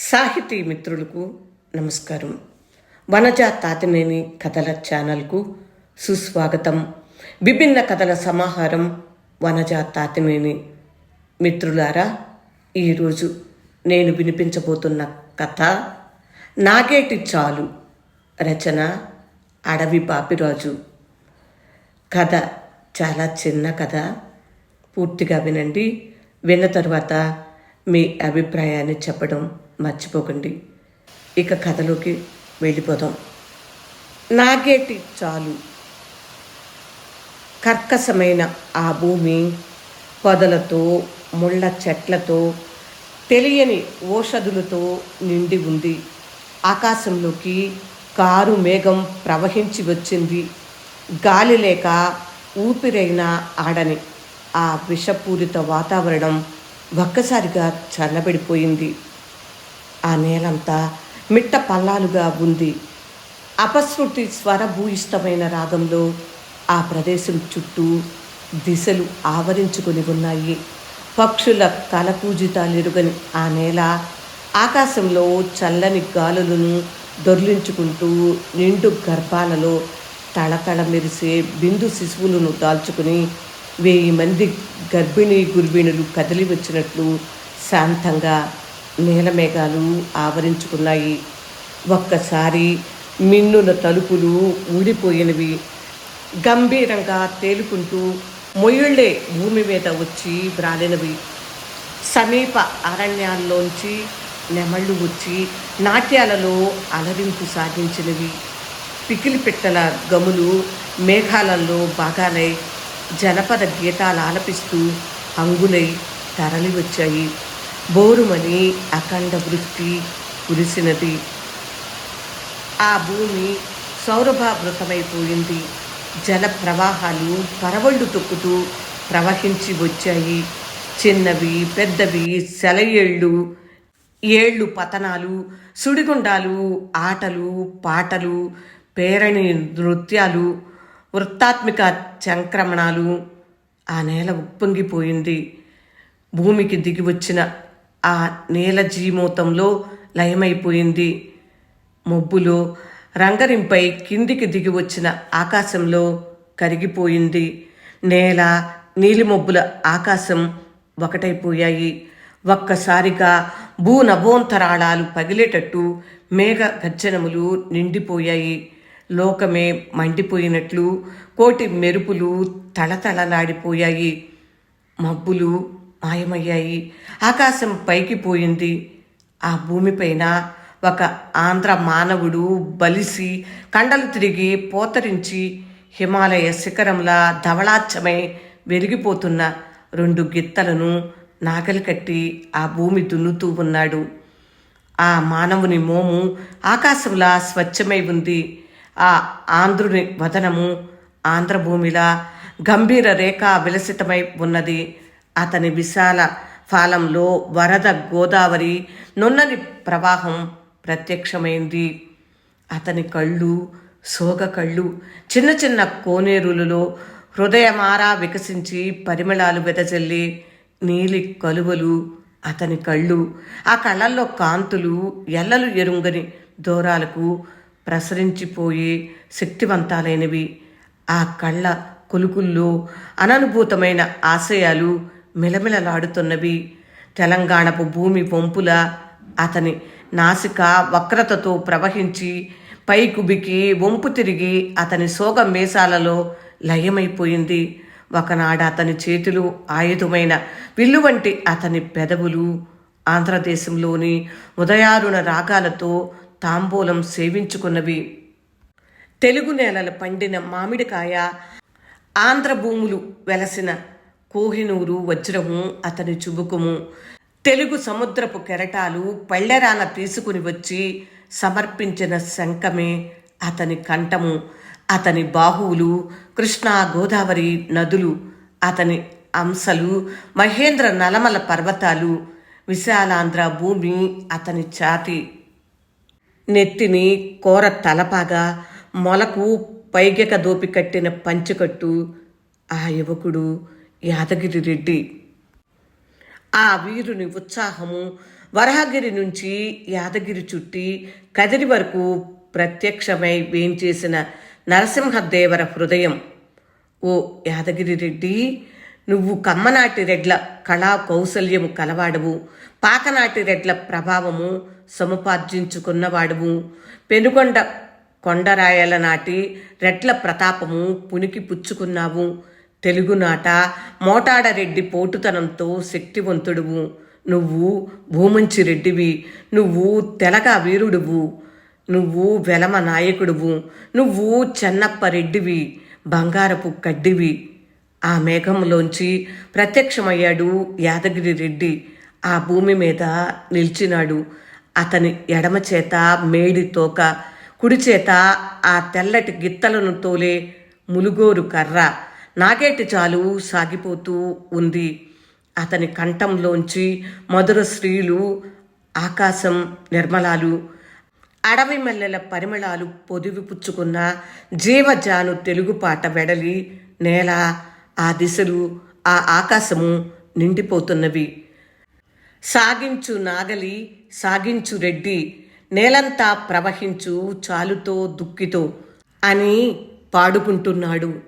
సాహితీ మిత్రులకు నమస్కారం. వనజ తాతినేని కథల ఛానల్కు సుస్వాగతం. విభిన్న కథల సమాహారం వనజ తాతినేని మిత్రులారా ఈరోజు నేను వినిపించబోతున్న కథ నాగేటి చాలు రచన అడవి బాపిరాజు కథ చాలా చిన్న కథ. పూర్తిగా వినండి. విన్న తర్వాత మీ అభిప్రాయాన్ని చెప్పడం మర్చిపోకండి. ఇక కథలోకి వెళ్ళిపోదాం. నాగేటి చాలు. కర్కశమైన ఆ భూమి పొదలతో ముళ్ళ చెట్లతో తెలియని ఓషధులతో నిండి ఉంది. ఆకాశంలోకి కారు మేఘం ప్రవహించి వచ్చింది. గాలి లేక ఊపిరైనా ఆడని ఆ విషపూరిత వాతావరణం ఒక్కసారిగా చల్లబడిపోయింది. ఆ నేలంతా మిట్ట పల్లాలుగా ఉంది. అపశృతి స్వరభూయిష్టమైన రాగంలో ఆ ప్రదేశం చుట్టూ దిశలు ఆవరించుకొని ఉన్నాయి. పక్షుల కలకూజితాలెరుగని ఆ నేల ఆకాశంలో చల్లని గాలులను దొర్లించుకుంటూ నిండు గర్భాలలో తళతళ మెరిసే బిందు శిశువులను దాల్చుకుని వెయ్యి మంది గర్భిణీ గుర్భిణులు కదిలి వచ్చినట్లు శాంతంగా నీలమేఘాలు ఆవరించుకున్నాయి. ఒక్కసారి మిన్నుల తలుపులు ఊడిపోయినవి. గంభీరంగా తేలుకుంటూ మొయ్యుళ్ళే భూమి మీద వచ్చి బ్రాలినవి సమీప అరణ్యాల్లోంచి నెమళ్ళు వచ్చి నాట్యాలలో అలరింపు సాగించినవి. పికిలి పెట్టల గములు మేఘాలలో బాగాలై జనపద గీతాలు ఆలపిస్తూ అంగులై తరలి వచ్చాయి బోరుమని అఖండ వృష్టి కురిసినది. ఆ భూమి సౌరభావృతమైపోయింది జల ప్రవాహాలు పరవళ్ళు తొక్కుతూ ప్రవహించి వచ్చాయి. చిన్నవి పెద్దవి సెలయేళ్ళు ఏళ్ళు పతనాలు సుడిగుండాలు ఆటలు పాటలు పేరణి నృత్యాలు వృత్తాత్మిక సంక్రమణాలు ఆ నేల ఉప్పొంగిపోయింది. భూమికి దిగి వచ్చిన ఆ నేల జీమూతంలో లయమైపోయింది. మబ్బులు రంగరింపై కిందికి దిగి వచ్చిన ఆకాశంలో కరిగిపోయింది. నేల నీలిమబ్బుల ఆకాశం ఒకటైపోయాయి. ఒక్కసారిగా భూ నభోంతరాళాలు పగిలేటట్టు మేఘ గర్జనములు నిండిపోయాయి. లోకమే మండిపోయినట్లు కోటి మెరుపులు తళతళలాడిపోయాయి. మబ్బులు మాయమయ్యాయి. ఆకాశం పైకి పోయింది. ఆ భూమిపైన ఒక ఆంధ్ర మానవుడు బలిసి కండలు తిరిగి పోతరించి హిమాలయ శిఖరంలా ధవళాచ్చమై వెలిగిపోతున్న రెండు గిత్తలను నాగలి కట్టి ఆ భూమి దున్నుతూ ఉన్నాడు. ఆ మానవుని మోము ఆకాశంలా స్వచ్ఛమై ఉంది. ఆ ఆంధ్రుని వదనము ఆంధ్రభూమిలా గంభీర రేఖ విలసితమై ఉన్నది. అతని విశాల ఫాలంలో వరద గోదావరి నున్నని ప్రవాహం ప్రత్యక్షమైంది. అతని కళ్ళు సోగ కళ్ళు చిన్న చిన్న కోనేరులలో హృదయమారా వికసించి పరిమళాలు వెదజల్లి నీలి కలువలు అతని కళ్ళు ఆ కళ్ళల్లో కాంతులు ఎల్లలు ఎరుంగని దూరాలకు ప్రసరించిపోయి శక్తివంతాలైనవి. ఆ కళ్ళ కొలుకుల్లో అననుభూతమైన ఆశయాలు మిలమిలలాడుతున్నవి. తెలంగాణపు భూమి వంపుల అతని నాసిక వక్రతతో ప్రవహించి పైకుబికి వంపు తిరిగి అతని సోగ మేసాలలో లయమైపోయింది. ఒకనాడు అతని చేతులు ఆయుధమైన విల్లు వంటి అతని పెదవులు ఆంధ్రదేశంలోని ఉదయారుణ రాగాలతో తాంబూలం సేవించుకున్నవి. తెలుగు నేలలు పండిన మామిడికాయ ఆంధ్ర భూములు వెలసిన కోహినూరు వజ్రము అతని చుబుకుము. తెలుగు సముద్రపు కెరటాలు పళ్ళెరాన తీసుకుని వచ్చి సమర్పించిన శంఖమే అతని కంఠము. అతని బాహువులు కృష్ణా గోదావరి నదులు అతని అంశలు మహేంద్ర నలమల పర్వతాలు విశాలాంధ్ర భూమి అతని ఛాతి. నెత్తిని కోర తలపాగా మొలకు పైగెక దోపి కట్టిన పంచకట్టు ఆ యువకుడు యాదగిరి రెడ్డి. ఆ వీరుని ఉత్సాహము వరహగిరి నుంచి యాదగిరి చుట్టి కదిరి వరకు ప్రత్యక్షమై వేంచేసిన నరసింహదేవర హృదయం. ఓ యాదగిరి రెడ్డి నువ్వు కమ్మనాటి రెడ్ల కళా కౌశల్యము కలవాడవు. పాకనాటి రెడ్ల ప్రభావము సముపార్జించుకున్నవాడువు. పెనుకొండ కొండరాయల నాటి రెడ్ల ప్రతాపము పునికి పుచ్చుకున్నావు. తెలుగునాట మోటాడరెడ్డి పోటుతనంతో శక్తివంతుడువు. నువ్వు భూమంచి రెడ్డివి నువ్వు తెలగ వీరుడువు నువ్వు వెలమ నాయకుడువు నువ్వు చెన్నప్ప రెడ్డివి బంగారపు కడ్డివి. ఆ మేఘంలోంచి ప్రత్యక్షమయ్యాడు యాదగిరి రెడ్డి. ఆ భూమి మీద నిలిచినాడు. అతని ఎడమ చేత మేడి తోక కుడి చేత ఆ తెల్లటి గిత్తలను తోలే ములుగోరు కర్ర. నాగేటి చాలు సాగిపోతూ ఉంది. అతని కంఠంలోంచి మధుర స్త్రీలు ఆకాశం నిర్మలాలు అడవి మల్లెల పరిమళాలు పొదివిపుచ్చుకున్న జీవజాను తెలుగు పాట వెడలి నేల ఆ దిశలు ఆ ఆకాశము నిండిపోతున్నవి. సాగించు నాగలి సాగించు రెడ్డి నేలంతా ప్రవహించు చాలుతో దుక్కితో అని పాడుకుంటున్నాడు.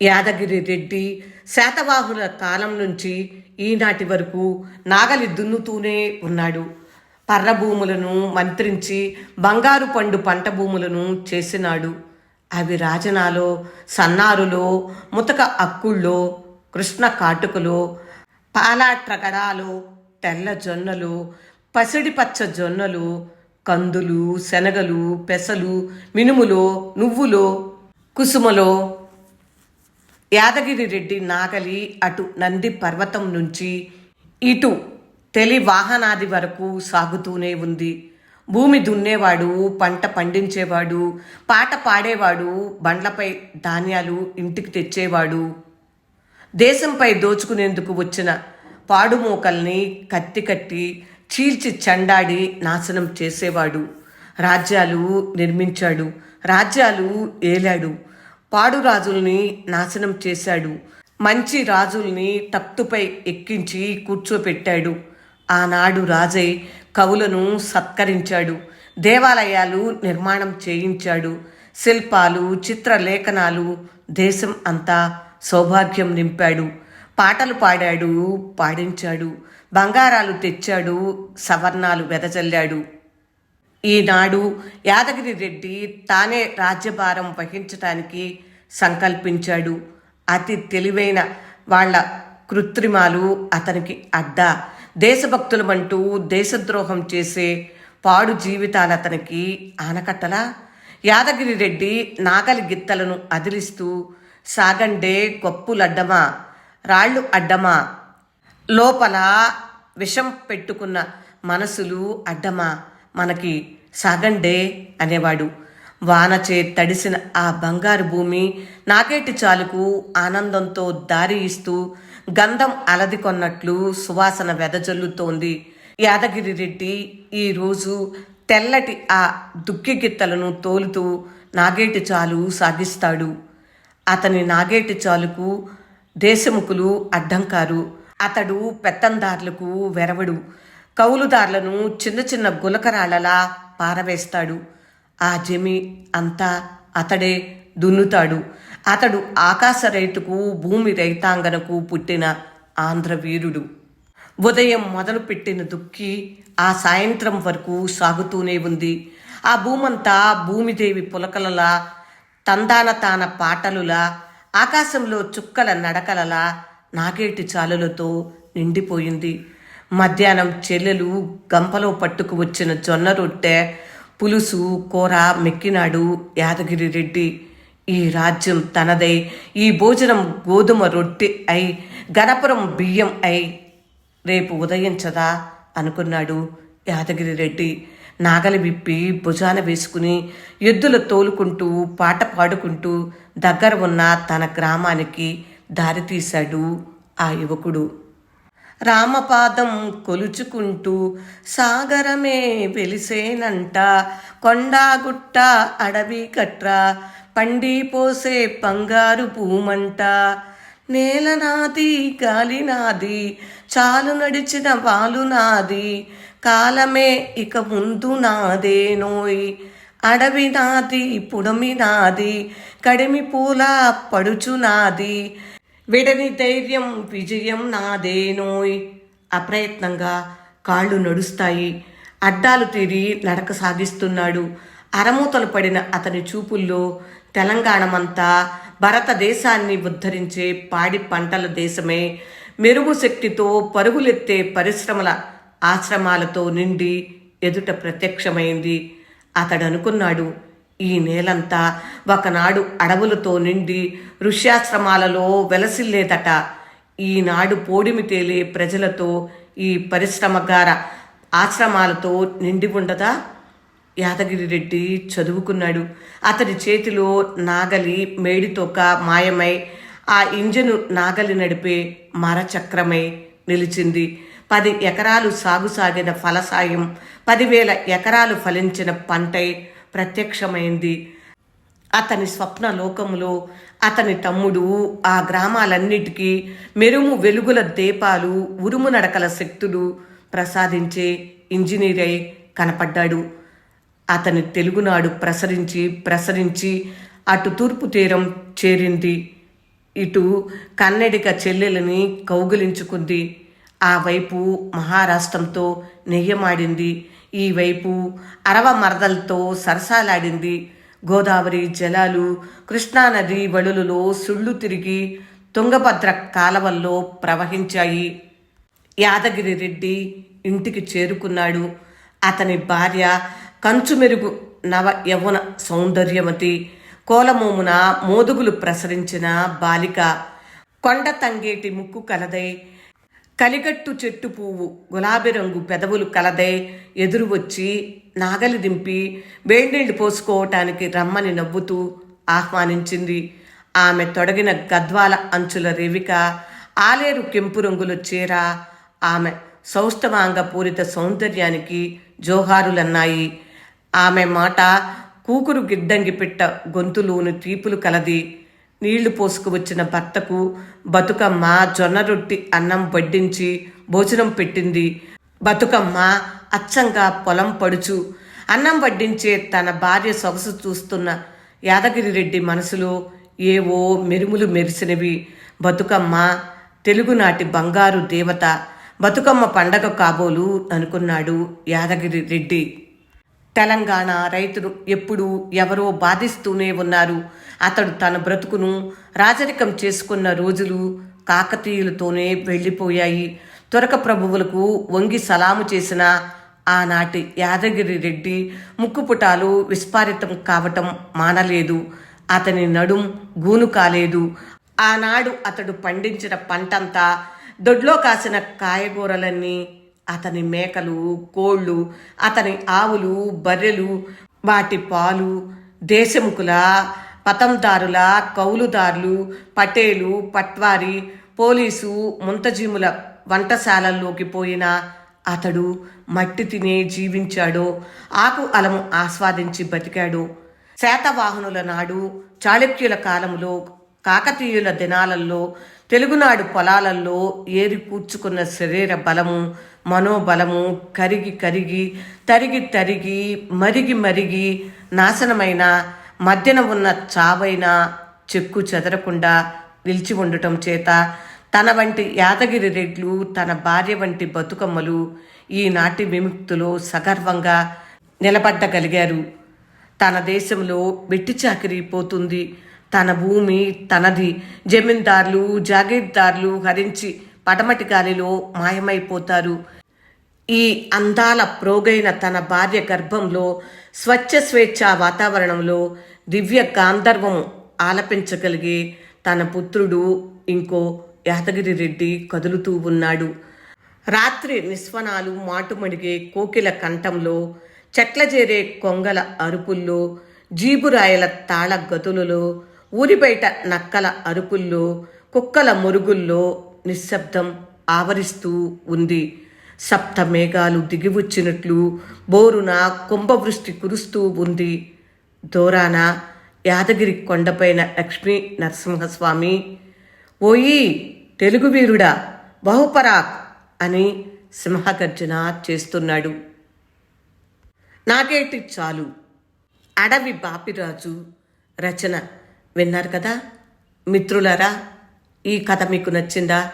యాదగిరి రెడ్డి శాతవాహుల కాలం నుంచి ఈనాటి వరకు నాగలి దున్నుతూనే ఉన్నాడు. పర్ర భూములను మంత్రించి బంగారు పండు పంట భూములను చేసినాడు. అవి రాజనాలో సన్నారులో ముతక అక్కుళ్ళో కృష్ణ కాటుకలో పాలాట్రగడాలో తెల్ల జొన్నలు పసిడి పచ్చ జొన్నలు కందులు శనగలు పెసలు మినుములో నువ్వులో కుసుమలో యాదగిరి రెడ్డి నాగలి అటు నంది పర్వతం నుంచి ఇటు తెలి వాహనాది వరకు సాగుతూనే ఉంది. భూమి దున్నేవాడు పంట పండించేవాడు పాట పాడేవాడు బండ్లపై ధాన్యాలు ఇంటికి తెచ్చేవాడు. దేశంపై దోచుకునేందుకు వచ్చిన పాడుమూకల్ని కత్తి కట్టి చీల్చి చండాడి నాశనం చేసేవాడు. రాజ్యాలు నిర్మించాడు. రాజ్యాలు ఏలాడు. పాడు రాజుల్ని నాశనం చేశాడు. మంచి రాజుల్ని తప్తుపై ఎక్కించి కూర్చోపెట్టాడు. ఆనాడు రాజై కవులను సత్కరించాడు. దేవాలయాలు నిర్మాణం చేయించాడు. శిల్పాలు చిత్రలేఖనాలు దేశం అంతా సౌభాగ్యం నింపాడు. పాటలు పాడాడు పాడించాడు. బంగారాలు తెచ్చాడు సవర్ణాలు వెదజల్లాడు. ఈనాడు యాదగిరి రెడ్డి తానే రాజ్యభారం వహించటానికి సంకల్పించాడు. అతి తెలివైన వాళ్ళ కృత్రిమాలు అతనికి అడ్డా. దేశభక్తులమంటూ దేశద్రోహం చేసే పాడు జీవితాలు అతనికి ఆనకట్టలా? యాదగిరి రెడ్డి నాగలి గిత్తలను అదిలిస్తూ సాగండే గొప్పులడ్డమా రాళ్ళు అడ్డమా లోపల విషం పెట్టుకున్న మనసులు అడ్డమా? మనకి సాగండే అనేవాడు. వానచే తడిసిన ఆ బంగారు భూమి నాగేటి చాలుకు ఆనందంతో దారి ఇస్తూ గంధం అలది కొన్నట్లు సువాసన వెదజల్లుతోంది. యాదగిరి రెడ్డి ఈరోజు తెల్లటి ఆ దుక్కి గిత్తలను తోలుతూ నాగేటి చాలు సాగిస్తాడు. అతని నాగేటి చాలుకు దేశముఖులు అడ్డంకారు. అతడు పెత్తందార్లకు వెరవడు. కౌలుదారులను చిన్న చిన్న గులకరాళ్ళలా పారవేస్తాడు. ఆ జమి అంతా అతడే దున్నుతాడు. అతడు ఆకాశ రైతుకు భూమి రైతాంగనకు పుట్టిన ఆంధ్రవీరుడు ఉదయం మొదలుపెట్టిన దుక్కి ఆ సాయంత్రం వరకు సాగుతూనే ఉంది. ఆ భూమంతా భూమిదేవి పులకలలా తందాన తాన పాటలులా ఆకాశంలో చుక్కల నడకలలా నాగేటి చాలులతో నిండిపోయింది. మధ్యాహ్నం చెల్లెలు గంపలో పట్టుకు వచ్చిన జొన్న రొట్టె పులుసు కూర మెక్కినాడు యాదగిరి రెడ్డి. ఈ రాజ్యం తనదై ఈ భోజనం గోధుమ రొట్టె అయి గణపురం బియ్యం అయి రేపు ఉదయించదా అనుకున్నాడు యాదగిరి రెడ్డి. నాగలి విప్పి భుజాన వేసుకుని ఎద్దులు తోలుకుంటూ పాట పాడుకుంటూ దగ్గర ఉన్న తన గ్రామానికి దారితీశాడు ఆ యువకుడు. రామపాదం కొలుచుకుంటూ సాగరమే వెలిసేనంట. కొండాగుట్ట అడవి కట్ర పండిపోసే పంగారు బంగారు భూమంట. నేలనాది గాలినాది చాలు నడిచిన వాలు నాది. కాలమే ఇక ముందు నాదే నోయి. అడవి నాది పుడమి నాది. కడిమి పూల పడుచు నాది. విడని ధైర్యం విజయం నాదేనోయ్. అప్రయత్నంగా కాళ్ళు నడుస్తాయి. అడ్డాలు తీరి నడక సాగిస్తున్నాడు. అరమూతలు పడిన అతని చూపుల్లో తెలంగాణమంతా భారతదేశాన్ని ఉద్ధరించే పాడి పంటల దేశమే. మెరుగు శక్తితో పరుగులెత్తే పరిశ్రమల ఆశ్రమాలతో నిండి ఎదుట ప్రత్యక్షమైంది. అతడు అనుకున్నాడు ఈ నేలంతా ఒకనాడు అడవులతో నిండి ఋష్యాశ్రమాలలో వెలసిల్లేదట. ఈనాడు పోడిమి తేలే ప్రజలతో ఈ పరిశ్రమగార ఆశ్రమాలతో నిండి ఉండదా? యాదగిరి రెడ్డి చదువుకున్నాడు. అతడి చేతిలో నాగలి మేడితోక మాయమై ఆ ఇంజను నాగలి నడిపే మరచక్రమై నిలిచింది. పది ఎకరాలు సాగు సాగిన ఫలసాయం పదివేల ఎకరాలు ఫలించిన పంటై ప్రత్యక్షమైంది. అతని స్వప్న లోకములో అతని తమ్ముడు ఆ గ్రామాలన్నిటికీ మెరుము వెలుగుల దీపాలు ఉరుము నడకల శక్తులు ప్రసాదించే ఇంజనీరై కనపడ్డాడు. అతని తెలుగునాడు ప్రసరించి ప్రసరించి అటు తూర్పు తీరం చేరింది. ఇటు కన్నడిక చెల్లెలని కౌగిలించుకుంది. ఆ వైపు మహారాష్ట్రంతో నెయ్యమాడింది. ఈ వైపు అరవ మరదలతో సరసాలాడింది. గోదావరి జలాలు కృష్ణానది వడులలో సుళ్ళు తిరిగి తుంగభద్ర కాలవల్లో ప్రవహించాయి. యాదగిరి రెడ్డి ఇంటికి చేరుకున్నాడు. అతని భార్య కంచుమెరుగు నవ యవ్వన సౌందర్యమతి. కోలమోమున మోదుగులు ప్రసరించిన బాలిక. కొండ తంగేటి ముక్కు కలదై కలిగట్టు చెట్టు పువ్వు గులాబీ రంగు పెదవులు కలదే ఎదురు వచ్చి నాగలి దింపి వేడినీళ్ళు పోసుకోవటానికి రమ్మని నవ్వుతూ ఆహ్వానించింది. ఆమె తొడగిన గద్వాల అంచుల రేవిక ఆలేరు కెంపు రంగుల చీర ఆమె సౌష్ఠవాంగ పూరిత సౌందర్యానికి జోహారులన్నాయి. ఆమె మాట కూకురు గిడ్డంగి పిట్ట గొంతులోని తీపులు కలది. నీళ్ళు పోసుకువచ్చిన భర్తకు బతుకమ్మ జొన్న రొట్టి అన్నం వడ్డించి భోజనం పెట్టింది. బతుకమ్మ అచ్చంగా పొలం పడుచు. అన్నం వడ్డించే తన భార్య సొగసు చూస్తున్న యాదగిరిరెడ్డి మనసులో ఏవో మెరుములు మెరిసినవి. బతుకమ్మ తెలుగునాటి బంగారు దేవత. బతుకమ్మ పండగ కాబోలు అనుకున్నాడు యాదగిరి రెడ్డి తెలంగాణ రైతులు ఎప్పుడూ ఎవరో బాధిస్తూనే ఉన్నారు. అతడు తన బ్రతుకును రాజరికం చేసుకున్న రోజులు కాకతీయులతోనే వెళ్ళిపోయాయి. త్వరక ప్రభువులకు వంగి సలాము చేసిన ఆనాటి యాదగిరి రెడ్డి ముక్కుపుటాలు విస్పారితం కావటం మానలేదు. అతని నడుం గూను కాలేదు. ఆనాడు అతడు పండించిన పంటంతా దొడ్లో కాసిన కాయగూరలన్నీ అతని మేకలు కోళ్ళు అతని ఆవులు బర్రెలు వాటి పాలు దేశముకుల పతందారుల కౌలుదారులు పటేలు పట్వారి పోలీసు ముంతజీముల వంటశాలల్లోకి పోయిన అతడు మట్టి తినే జీవించాడో ఆకు అలము ఆస్వాదించి బతికాడు శాతవాహనుల నాడు చాళుక్యుల కాలంలో కాకతీయుల దినాలలో తెలుగునాడు పొలాలలో ఏరి కూర్చుకున్న శరీర బలము మనోబలము కరిగి కరిగి తరిగి తరిగి మరిగి మరిగి నాశనమైన మధ్యన ఉన్న చావైన చెక్కు చెదరకుండా నిలిచి ఉండటం చేత తన వంటి యాదగిరి రెడ్లు తన భార్య వంటి బతుకమ్మలు ఈనాటి విముక్తులో సగర్వంగా నిలబడ్డగలిగారు. తన దేశంలో వెట్టి చాకిరీ పోతుంది. తన భూమి తనది. జమీందార్లు జాగీర్దార్లు హరించి పడమటి గాలిలో మాయమైపోతారు. ఈ అందాల ప్రోగైన తన భార్య గర్భంలో స్వచ్ఛ స్వేచ్ఛ వాతావరణంలో దివ్య గాంధర్వం ఆలపించగలిగే తన పుత్రుడు ఇంకో యాదగిరి రెడ్డి కదులుతూ ఉన్నాడు. రాత్రి నిస్వనాలు మాటుమడిగే కోకిల కంఠంలో చెట్ల చేరే కొంగల అరుపుల్లో జీబురాయల తాళ గతులలో ఊరి బయట నక్కల అరుపుల్లో కుక్కల మురుగుల్లో నిశ్శబ్దం ఆవరిస్తూ ఉంది. సప్త మేఘాలు దిగివచ్చినట్లు బోరున కుంభవృష్టి కురుస్తూ ఉంది. దూరాన యాదగిరి కొండపైన లక్ష్మీ నరసింహస్వామి ఓయి తెలుగు వీరుడా బహుపరాక్ అని సింహగర్జన చేస్తున్నాడు. నాకేటి చాలు. అడవి బాపిరాజు రచన విన్నారు కదా? మిత్రులరా ఈ కథ మీకు నచ్చిందా?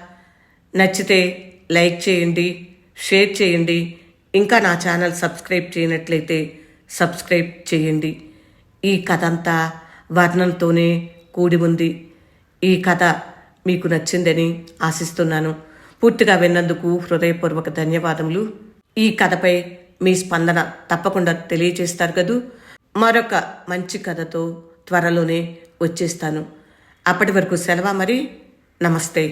నచ్చితే లైక్ చేయండి. షేర్ చేయండి. ఇంకా నా ఛానల్ సబ్స్క్రైబ్ చేయనట్లయితే సబ్స్క్రైబ్ చేయండి. ఈ కథ అంతా వర్ణంతోనే కూడి ఉంది. ఈ కథ మీకు నచ్చిందని ఆశిస్తున్నాను. పూర్తిగా విన్నందుకు హృదయపూర్వక ధన్యవాదములు. ఈ కథపై మీ స్పందన తప్పకుండా తెలియజేస్తారు కదూ? మరొక మంచి కథతో త్వరలోనే వచ్చేస్తాను. అప్పటి వరకు సెలవు మరి? నమస్తే.